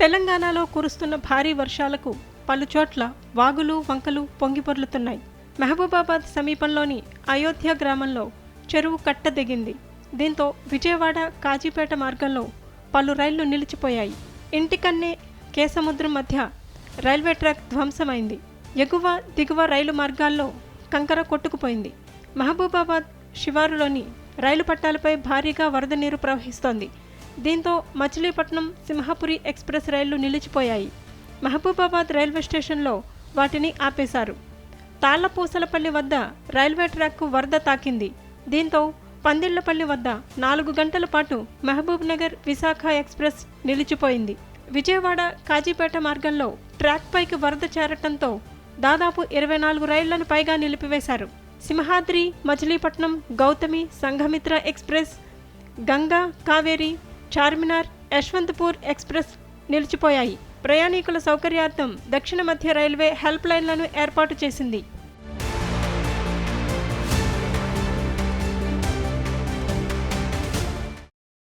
తెలంగాణలో కురుస్తున్న భారీ వర్షాలకు పలుచోట్ల వాగులు వంకలు పొంగిపొర్లుతున్నాయి మహబూబాబాద్ సమీపంలోని అయోధ్య గ్రామంలో చెరువు కట్ట దిగింది దీంతో విజయవాడ కాజీపేట మార్గంలో పలు రైళ్ళు నిలిచిపోయాయి. ఇంటికన్నే కేసముద్రం మధ్య రైల్వే ట్రాక్ ధ్వంసమైంది. ఎగువ దిగువ రైలు మార్గాల్లో కంకర కొట్టుకుపోయింది. మహబూబాబాద్ శివారులోని రైలు పట్టాలపై భారీగా వరద నీరు ప్రవహిస్తోంది. దీంతో మచిలీపట్నం సింహపురి ఎక్స్ప్రెస్ రైళ్ళు నిలిచిపోయాయి. మహబూబాబాద్ రైల్వే స్టేషన్లో వాటిని ఆపేశారు. తాళ్ళపూసలపల్లి వద్ద రైల్వే ట్రాక్కు వరద తాకింది. దీంతో పందిళ్ళపల్లి వద్ద నాలుగు గంటల పాటు మహబూబ్ నగర్ విశాఖ ఎక్స్ప్రెస్ నిలిచిపోయింది. విజయవాడ కాజీపేట మార్గంలో ట్రాక్ పైకి వరద చేరటంతో దాదాపు ఇరవై నాలుగు రైళ్ళను పైగా నిలిపివేశారు. సింహాద్రి మచిలీపట్నం గౌతమి సంఘమిత్ర ఎక్స్ప్రెస్ గంగా కావేరి చార్మినార్ యశ్వంతపూర్ ఎక్స్ప్రెస్ నిలిచిపోయాయి. ప్రయాణికుల సౌకర్యార్థం దక్షిణ మధ్య రైల్వే హెల్ప్ లైన్లను ఏర్పాటు చేసింది.